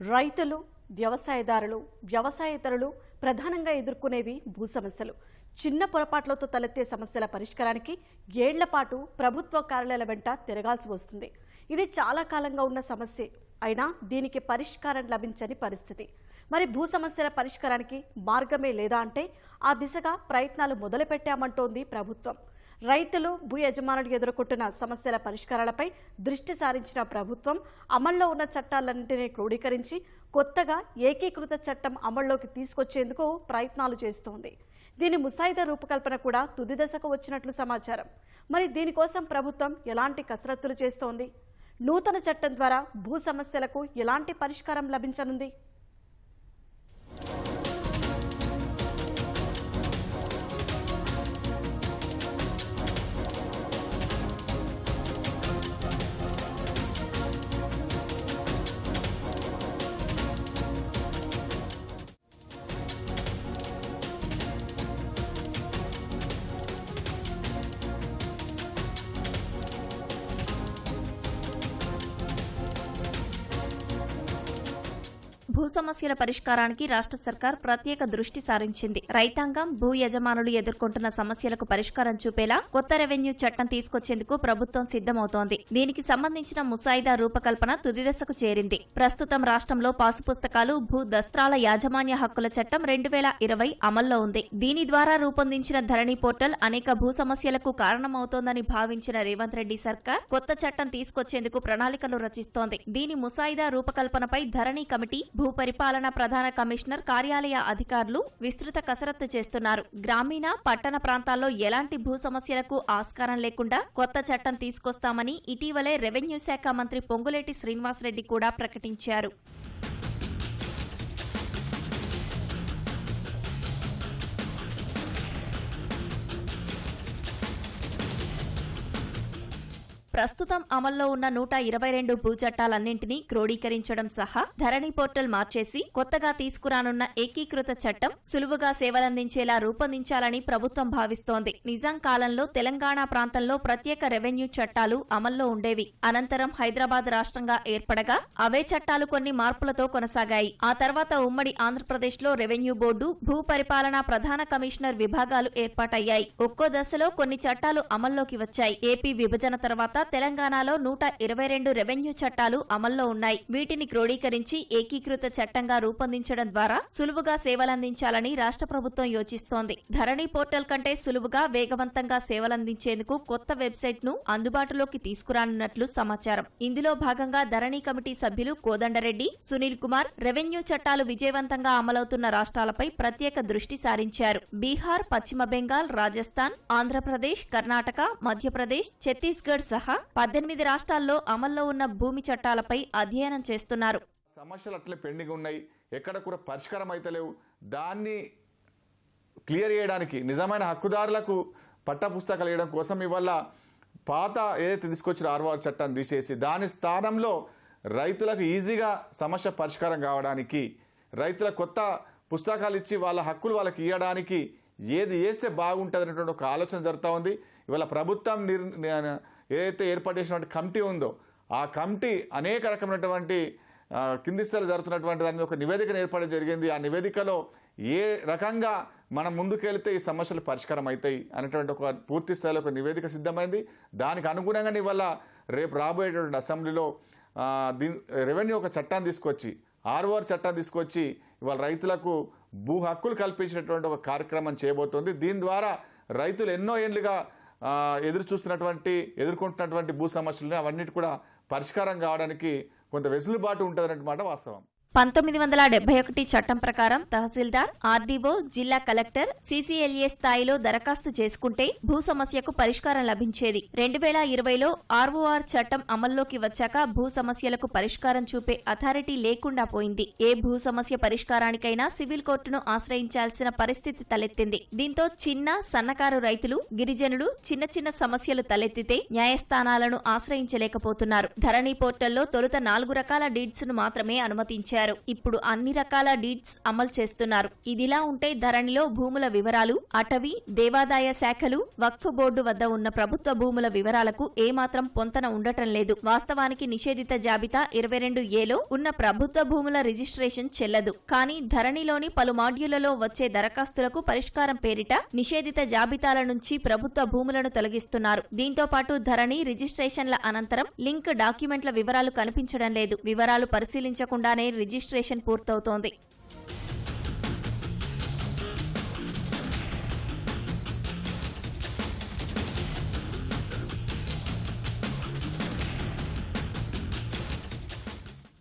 రైతులు వ్యవసాయదారులు వ్యవసాయేతరులు ప్రధానంగా ఎదుర్కొనేవి భూ సమస్యలు. చిన్న పొరపాట్లతో తలెత్తే సమస్యల పరిష్కారానికి ఏళ్ళపాటు ప్రభుత్వ కార్యాలయాల వెంట తిరగాల్సి వస్తుంది. ఇది చాలా కాలంగా ఉన్న సమస్యే. అయినా దీనికి పరిష్కారం లభించని పరిస్థితి. మరి భూ సమస్యల పరిష్కారానికి మార్గమే లేదా అంటే ఆ దిశగా ప్రయత్నాలు మొదలుపెట్టామంటోంది ప్రభుత్వం. రైతులు భూ యజమానులు ఎదుర్కొంటున్న సమస్యల పరిష్కారాలపై దృష్టి సారించిన ప్రభుత్వం అమల్లో ఉన్న చట్టాలన్నింటినీ క్రోడీకరించి కొత్తగా ఏకీకృత చట్టం అమల్లోకి తీసుకొచ్చేందుకు ప్రయత్నాలు చేస్తోంది. దీని ముసాయిదా రూపకల్పన కూడా తుది దశకు వచ్చినట్లు సమాచారం. మరి దీనికోసం ప్రభుత్వం ఎలాంటి కసరత్తులు చేస్తోంది? నూతన చట్టం ద్వారా భూ సమస్యలకు ఎలాంటి పరిష్కారం లభించనుంది? భూ సమస్యల పరిష్కారానికి రాష్ట్ర సర్కార్ ప్రత్యేక దృష్టి సారించింది. రైతాంగం భూ యజమానులు ఎదుర్కొంటున్న సమస్యలకు పరిష్కారం చూపేలా కొత్త రెవెన్యూ చట్టం తీసుకొచ్చేందుకు ప్రభుత్వం సిద్దమవుతోంది దీనికి సంబంధించిన ముసాయిదా రూపకల్పన తుది దశకు చేరింది. ప్రస్తుతం రాష్ట్రంలో పాసు పుస్తకాలు భూ దస్త్రాల యాజమాన్య హక్కుల చట్టం రెండు వేల ఇరవై అమల్లో ఉంది. దీని ద్వారా రూపొందించిన ధరణి పోర్టల్ అనేక భూ సమస్యలకు కారణమవుతోందని భావించిన రేవంత్ రెడ్డి సర్కార్ కొత్త చట్టం తీసుకొచ్చేందుకు ప్రణాళికలు రచిస్తోంది. దీని ముసాయిదా రూపకల్పనపై ధరణి కమిటీ భూ పరిపాలన ప్రధాన కమిషనర్ కార్యాలయ అధికారులు విస్తృత కసరత్తు చేస్తున్నారు. గ్రామీణ పట్టణ ప్రాంతాల్లో ఎలాంటి భూ సమస్యలకు ఆస్కారం లేకుండా కొత్త చట్టం తీసుకొస్తామని ఇటీవలే రెవెన్యూ శాఖ మంత్రి పొంగులేటి శ్రీనివాసరెడ్డి కూడా ప్రకటించారు. ప్రస్తుతం అమల్లో ఉన్న నూట ఇరవై రెండు భూ చట్టాలన్నింటినీ క్రోడీకరించడం సహా ధరణి పోర్టల్ మార్చేసి కొత్తగా తీసుకురానున్న ఏకీకృత చట్టం సులువుగా సేవలందించేలా రూపొందించాలని ప్రభుత్వం భావిస్తోంది. నిజాం కాలంలో తెలంగాణ ప్రాంతంలో ప్రత్యేక రెవెన్యూ చట్టాలు అమల్లో ఉండేవి. అనంతరం హైదరాబాద్ రాష్ట్రంగా ఏర్పడగా అవే చట్టాలు కొన్ని మార్పులతో కొనసాగాయి. ఆ తర్వాత ఉమ్మడి ఆంధ్రప్రదేశ్లో రెవెన్యూ బోర్డు భూ పరిపాలన ప్రధాన కమిషనర్ విభాగాలు ఏర్పాటయ్యాయి. ఒక్కో దశలో కొన్ని చట్టాలు అమల్లోకి వచ్చాయి. ఏపీ విభజన తర్వాత తెలంగాణలో నూట ఇరవై రెండు రెవెన్యూ చట్టాలు అమల్లో ఉన్నాయి. వీటిని క్రోడీకరించి ఏకీకృత చట్టంగా రూపొందించడం ద్వారా సులువుగా సేవలందించాలని రాష్ట్ర ప్రభుత్వం యోచిస్తోంది. ధరణి పోర్టల్ కంటే సులువుగా వేగవంతంగా సేవలందించేందుకు కొత్త వెబ్సైట్ను అందుబాటులోకి తీసుకురానున్నట్లు సమాచారం. ఇందులో భాగంగా ధరణి కమిటీ సభ్యులు కోదండరెడ్డి సునీల్ కుమార్ రెవెన్యూ చట్టాలు విజయవంతంగా అమలవుతున్న రాష్ట్రాలపై ప్రత్యేక దృష్టి సారించారు. బీహార్ పశ్చిమ బెంగాల్ రాజస్థాన్ ఆంధ్రప్రదేశ్ కర్ణాటక మధ్యప్రదేశ్ ఛత్తీస్గఢ్ సహా పద్దెనిమిది రాష్ట్రాల్లో అమల్లో ఉన్న భూమి చట్టాలపై అధ్యయనం చేస్తున్నారు. సమస్యలు అట్లే పెండింగ్ ఉన్నాయి. ఎక్కడ కూడా పరిష్కారం అయితలేవు దాన్ని క్లియర్ చేయడానికి నిజమైన హక్కుదారులకు పట్ట పుస్తకాలు ఇవ్వడం కోసం ఇవాళ పాత ఏదైతే తీసుకొచ్చిన ఆర్వార్ చట్టాన్ని తీసేసి దాని స్థానంలో రైతులకు ఈజీగా సమస్య పరిష్కారం కావడానికి రైతుల కొత్త పుస్తకాలు ఇచ్చి వాళ్ళ హక్కులు వాళ్ళకి ఇవ్వడానికి ఏది వేస్తే బాగుంటుంది అనేటువంటి ఒక ఆలోచన జరుగుతూ ఉంది. ఇవాళ ప్రభుత్వం నిర్ ఏదైతే ఏర్పాటు చేసినటువంటి కమిటీ ఉందో ఆ కమిటీ అనేక రకమైనటువంటి కింది స్థాయిలో జరుగుతున్నటువంటి దాని ఒక నివేదికను ఏర్పాటు జరిగింది. ఆ నివేదికలో ఏ రకంగా మనం ముందుకెళ్తే ఈ సమస్యలు పరిష్కారం అవుతాయి అనేటువంటి ఒక పూర్తి స్థాయిలో ఒక నివేదిక సిద్ధమైంది. దానికి అనుగుణంగానే ఇవాళ రేపు రాబోయేటువంటి అసెంబ్లీలో దీని రెవెన్యూ ఒక చట్టాన్ని తీసుకొచ్చి ఆర్ఓఆర్ చట్టాన్ని తీసుకొచ్చి ఇవాళ రైతులకు భూ హక్కులు కల్పించినటువంటి ఒక కార్యక్రమం చేయబోతోంది. దీని ద్వారా రైతులు ఎన్నో ఏళ్ళుగా ఎదురు చూస్తున్నటువంటి ఎదుర్కొంటున్నటువంటి భూ సమస్యలు అవన్నిటి కూడా పరిష్కారం కావడానికి కొంత వెసులుబాటు ఉంటుంది వాస్తవం. పంతొమ్మిది వందల డెబ్బై ఒకటి చట్టం ప్రకారం తహసీల్దార్ ఆర్డీఓ జిల్లా collector C C L A స్థాయిలో దరఖాస్తు చేసుకుంటే భూ సమస్యకు పరిష్కారం లభించేది. రెండు వేల ఇరవైలో ఆర్ఓఆర్ చట్టం అమల్లోకి వచ్చాక భూ సమస్యలకు పరిష్కారం చూపే అథారిటీ లేకుండా పోయింది. ఏ భూ సమస్య పరిష్కారానికైనా సివిల్ కోర్టును ఆశ్రయించాల్సిన పరిస్థితి తలెత్తింది. దీంతో చిన్న సన్నకారు రైతులు గిరిజనులు చిన్న చిన్న సమస్యలు తలెత్తితే న్యాయస్థానాలను ఆశ్రయించలేకపోతున్నారు. ధరణి పోర్టల్లో తొలుత నాలుగు రకాల డీడ్స్ను మాత్రమే అనుమతించారు. పెట్టారు ఇప్పుడు అన్ని రకాల డీడ్స్ అమలు చేస్తున్నారు. ఇదిలా ఉంటే ధరణిలో భూముల వివరాలు అటవీ దేవాదాయ శాఖలు వక్ఫ్ బోర్డు వద్ద ఉన్న ప్రభుత్వ భూముల వివరాలకు ఏమాత్రం పొంతన ఉండటం లేదు. వాస్తవానికి నిషేధిత జాబితా ఇరవై రెండు ఏలో ఉన్న ప్రభుత్వ భూముల రిజిస్ట్రేషన్ చెల్లదు. కానీ ధరణిలోని పలు మాడ్యూళ్ళలో వచ్చే దరఖాస్తులకు పరిష్కారం పేరిట నిషేధిత జాబితాల నుంచి ప్రభుత్వ భూములను తొలగిస్తున్నారు. దీంతో పాటు ధరణి రిజిస్ట్రేషన్ల అనంతరం లింక్ డాక్యుమెంట్ల వివరాలు కనిపించడం లేదు. వివరాలు పరిశీలించకుండానే రిజిస్ట్రేషన్ పూర్తవుతోంది.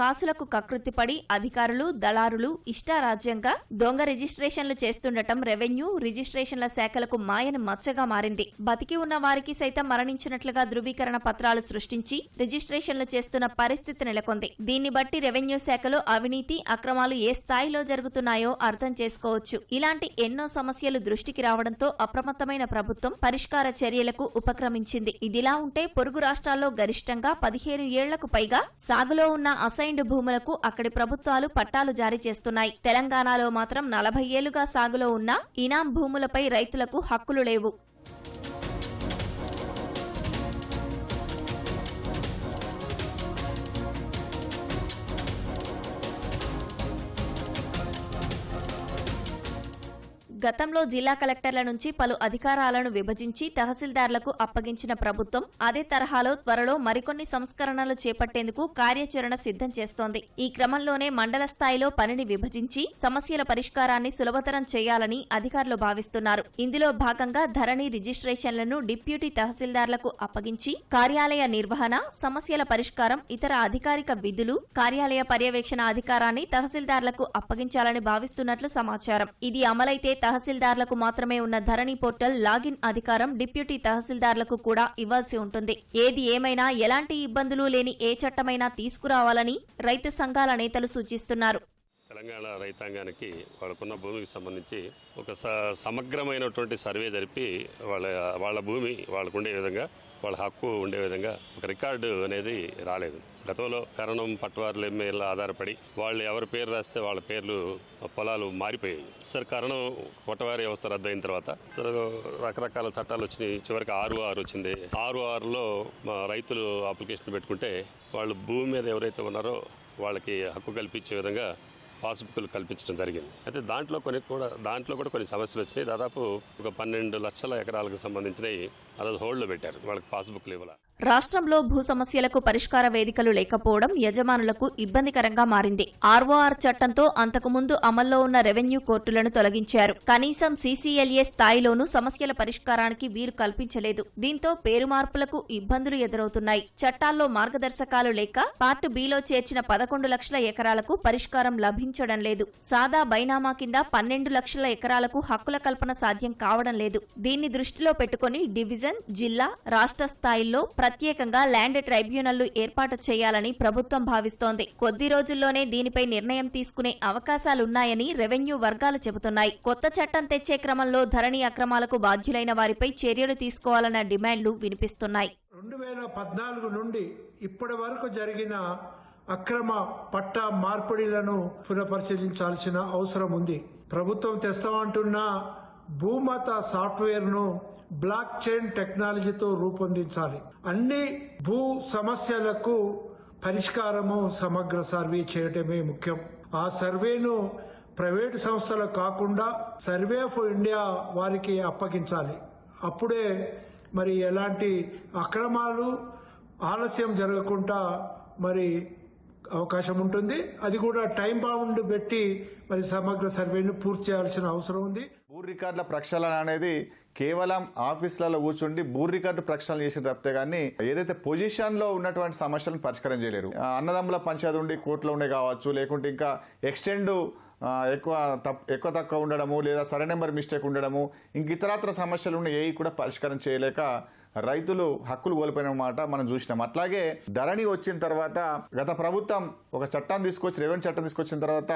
కాసులకు కకృతిపడి అధికారులు దళారులు ఇష్టారాజ్యంగా దొంగ రిజిస్ట్రేషన్లు చేస్తుండటం రెవెన్యూ రిజిస్ట్రేషన్ల శాఖలకు మాయను మచ్చగా మారింది. బతికి ఉన్న వారికి సైతం మరణించినట్లుగా ధృవీకరణ పత్రాలు సృష్టించి రిజిస్ట్రేషన్లు చేస్తున్న పరిస్థితి నెలకొంది. దీన్ని బట్టి రెవెన్యూ శాఖలో అవినీతి అక్రమాలు ఏ స్థాయిలో జరుగుతున్నాయో అర్థం చేసుకోవచ్చు. ఇలాంటి ఎన్నో సమస్యలు దృష్టికి రావడంతో అప్రమత్తమైన ప్రభుత్వం పరిష్కార చర్యలకు ఉపక్రమించింది. ఇదిలా ఉంటే పొరుగు రాష్ట్రాల్లో గరిష్టంగా పదిహేను ఏళ్ళకు పైగా సాగులో ఉన్న అసైన్డ్ భూములకు అక్కడి ప్రభుత్వాలు పట్టాలు జారీ చేస్తున్నాయి. తెలంగాణలో మాత్రం నలభై ఏళ్ళుగా సాగులో ఉన్న ఇనాం భూములపై రైతులకు హక్కులు లేవు. గతంలో జిల్లా కలెక్టర్ల నుంచి పలు అధికారాలను విభజించి తహసీల్దార్లకు అప్పగించిన ప్రభుత్వం అదే తరహాలో త్వరలో మరికొన్ని సంస్కరణలు చేపట్టేందుకు కార్యాచరణ సిద్ధం చేస్తోంది. ఈ క్రమంలోనే మండల స్థాయిలో పనిని విభజించి సమస్యల పరిష్కారాన్ని సులభతరం చేయాలని అధికారులు భావిస్తున్నారు. ఇందులో భాగంగా ధరణి రిజిస్ట్రేషన్లను డిప్యూటీ తహసీల్దార్లకు అప్పగించి కార్యాలయ నిర్వహణ సమస్యల పరిష్కారం ఇతర అధికారిక విధులు కార్యాలయ పర్యవేక్షణ అధికారాన్ని తహసీల్దార్లకు అప్పగించాలని భావిస్తున్నట్లు సమాచారం. ఇది అమలైతే తహసీల్దార్లకు మాత్రమే ఉన్న ధరణి పోర్టల్ లాగిన్ అధికారం డిప్యూటీ తహసీల్దార్లకు కూడా ఇవ్వాల్సి ఉంటుంది. ఏది ఏమైనా ఎలాంటి ఇబ్బందులు లేని ఏ చట్టమైనా తీసుకురావాలని రైతు సంఘాల నేతలు సూచిస్తున్నారు. తెలంగాణ రైతాంగానికి వాళ్ళకున్న భూమికి సంబంధించి ఒక స సమగ్రమైనటువంటి సర్వే జరిపి వాళ్ళ వాళ్ళ భూమి వాళ్ళకు ఉండే విధంగా వాళ్ళ హక్కు ఉండే విధంగా ఒక రికార్డు అనేది రాలేదు. గతంలో కరణం పట్టవారుల మీద ఆధారపడి వాళ్ళు ఎవరి పేరు రాస్తే వాళ్ళ పేర్లు పొలాలు మారిపోయాయి. సార్ కరణం పట్టవారి వ్యవస్థ రద్దు అయిన తర్వాత రకరకాల చట్టాలు వచ్చినాయి. చివరికి ఆరు ఆరు వచ్చింది. ఆరు ఆరులో మా రైతులు అప్లికేషన్ పెట్టుకుంటే వాళ్ళు భూమి మీద ఎవరైతే ఉన్నారో వాళ్ళకి హక్కు కల్పించే విధంగా పాస్బుక్లు కల్పించడం జరిగింది. అయితే దాంట్లో కొన్ని కూడా దాంట్లో కూడా కొన్ని సమస్యలు వచ్చినాయి దాదాపు ఒక పన్నెండు లక్షల ఎకరాలకు సంబంధించినవి ఆ రోజు హోల్డ్లో పెట్టారు. వాళ్ళకి పాస్బుక్లు ఇవ్వాలి రాష్ట్రంలో భూ సమస్యలకు పరిష్కార వేదికలు లేకపోవడం యజమానులకు ఇబ్బందికరంగా మారింది. ఆర్ఓఆర్ చట్టంతో అంతకుముందు అమల్లో ఉన్న రెవెన్యూ కోర్టులను తొలగించారు. కనీసం సీసీఎల్ఏ స్థాయిలోనూ సమస్యల పరిష్కారానికి వీరు కల్పించలేదు. దీంతో పేరు మార్పులకు ఇబ్బందులు ఎదురవుతున్నాయి. చట్టాల్లో మార్గదర్శకాలు లేక పార్ట్ బిలో చేర్చిన పదకొండు లక్షల ఎకరాలకు పరిష్కారం లభించడం లేదు. సాదా బైనామా కింద పన్నెండు లక్షల ఎకరాలకు హక్కుల కల్పన సాధ్యం కావడం లేదు. దీన్ని దృష్టిలో పెట్టుకుని డివిజన్ జిల్లా రాష్ట్ర స్థాయిల్లో ప్రత్యేకంగా ల్యాండ్ ట్రైబ్యునల్లు ఏర్పాటు చేయాలని ప్రభుత్వం భావిస్తోంది. కొద్ది రోజుల్లోనే దీనిపై నిర్ణయం తీసుకునే అవకాశాలున్నాయని రెవెన్యూ వర్గాలు చెబుతున్నాయి. కొత్త చట్టం తెచ్చే క్రమంలో ధరణి అక్రమాలకు బాధ్యులైన వారిపై చర్యలు తీసుకోవాలన్న డిమాండ్లు వినిపిస్తున్నాయి. రెండు వేల పద్నాలుగు నుండి ఇప్పటి వరకు జరిగిన అక్రమ పట్టా మార్పిడిలను పునఃపరిశీలించాల్సిన అవసరం ఉంది. ప్రభుత్వం తెస్తామంటున్న భూమత సాఫ్ట్వేర్ను బ్లాక్ చైన్ టెక్నాలజీతో రూపొందించాలి. అన్ని భూ సమస్యలకు పరిష్కారము సమగ్ర సర్వే చేయటమే ముఖ్యం. ఆ సర్వేను ప్రైవేటు సంస్థలు కాకుండా సర్వే ఆఫ్ ఇండియా వారికి అప్పగించాలి. అప్పుడే మరి ఎలాంటి అక్రమాలు ఆలస్యం జరగకుండా మరి అవకాశం ఉంటుంది అది కూడా టైం బాండ్ పెట్టి మరి సమగ్ర సర్వేను పూర్తి చేయాల్సిన అవసరం ఉంది. భూ రికార్డుల ప్రక్షాళన అనేది కేవలం ఆఫీసులలో కూర్చుండి భూ రికార్డు ప్రక్షాళన చేసే తప్పితే కానీ ఏదైతే పొజిషన్లో ఉన్నటువంటి సమస్యలను పరిష్కారం చేయలేరు. అన్నదమ్ముల పంచాయతీ ఉండి కోర్టులో ఉండే కావచ్చు లేకుంటే ఇంకా ఎక్స్టెండ్ ఎక్కువ ఎక్కువ తక్కువ ఉండడము లేదా సరే నెంబర్ మిస్టేక్ ఉండడము ఇంక ఇతరత్ర సమస్యలు ఉన్న ఏవి కూడా పరిష్కారం చేయలేక రైతులు హక్కులు కోల్పోయిన మాట మనం చూసినాం. అట్లాగే ధరణి వచ్చిన తర్వాత గత ప్రభుత్వం ఒక చట్టాన్ని తీసుకొచ్చి రెవెన్యూ చట్టం తీసుకొచ్చిన తర్వాత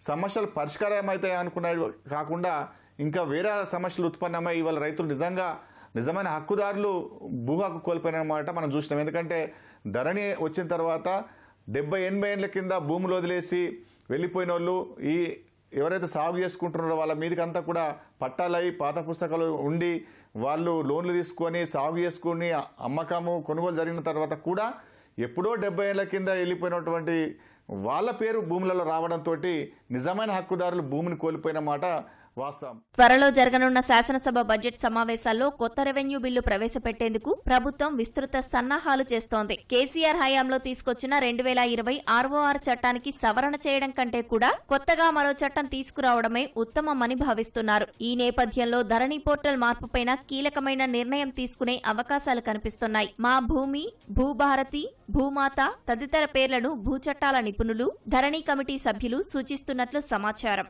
సమస్యలు పరిష్కారం అవుతాయి అనుకున్నవి కాకుండా ఇంకా వేరే సమస్యలు ఉత్పన్నమై ఇవాళ రైతులు నిజంగా నిజమైన హక్కుదారులు భూ హక్కు కోల్పోయిన మాట మనం చూసినాం. ఎందుకంటే ధరణి వచ్చిన తర్వాత డెబ్బై ఎనభై ఏళ్ళ కింద భూములు వదిలేసి వెళ్ళిపోయిన వాళ్ళు ఈ ఎవరైతే సాగు చేసుకుంటున్నారో వాళ్ళ మీదకంతా కూడా పట్టాలై పాత పుస్తకాలు ఉండి వాళ్ళు లోన్లు తీసుకొని సాగు చేసుకుని అమ్మకము కొనుగోలు జరిగిన తర్వాత కూడా ఎప్పుడో డెబ్బై ఏళ్ళ కింద వెళ్ళిపోయినటువంటి వాళ్ళ పేరు భూములలో రావడంతో నిజమైన హక్కుదారులు భూమిని కోల్పోయిన మాట వాస్తవం. త్వరలో జరగనున్న శాసనసభ బడ్జెట్ సమావేశాల్లో కొత్త రెవెన్యూ బిల్లు ప్రవేశపెట్టేందుకు ప్రభుత్వం విస్తృత సన్నాహాలు చేస్తోంది. కేసీఆర్ హయాంలో తీసుకొచ్చిన రెండు వేల ఇరవై ఆర్ఓఆర్ చట్టానికి సవరణ చేయడం కంటే కూడా కొత్తగా మరో చట్టం తీసుకురావడమే ఉత్తమమని భావిస్తున్నారు. ఈ నేపథ్యంలో ధరణి పోర్టల్ మార్పుపైన కీలకమైన నిర్ణయం తీసుకునే అవకాశాలు కనిపిస్తున్నాయి. మా భూమి భూభారతి భూమాత తదితర పేర్లను భూచట్టాల నిపుణులు ధరణి కమిటీ సభ్యులు సూచిస్తున్నట్లు సమాచారం.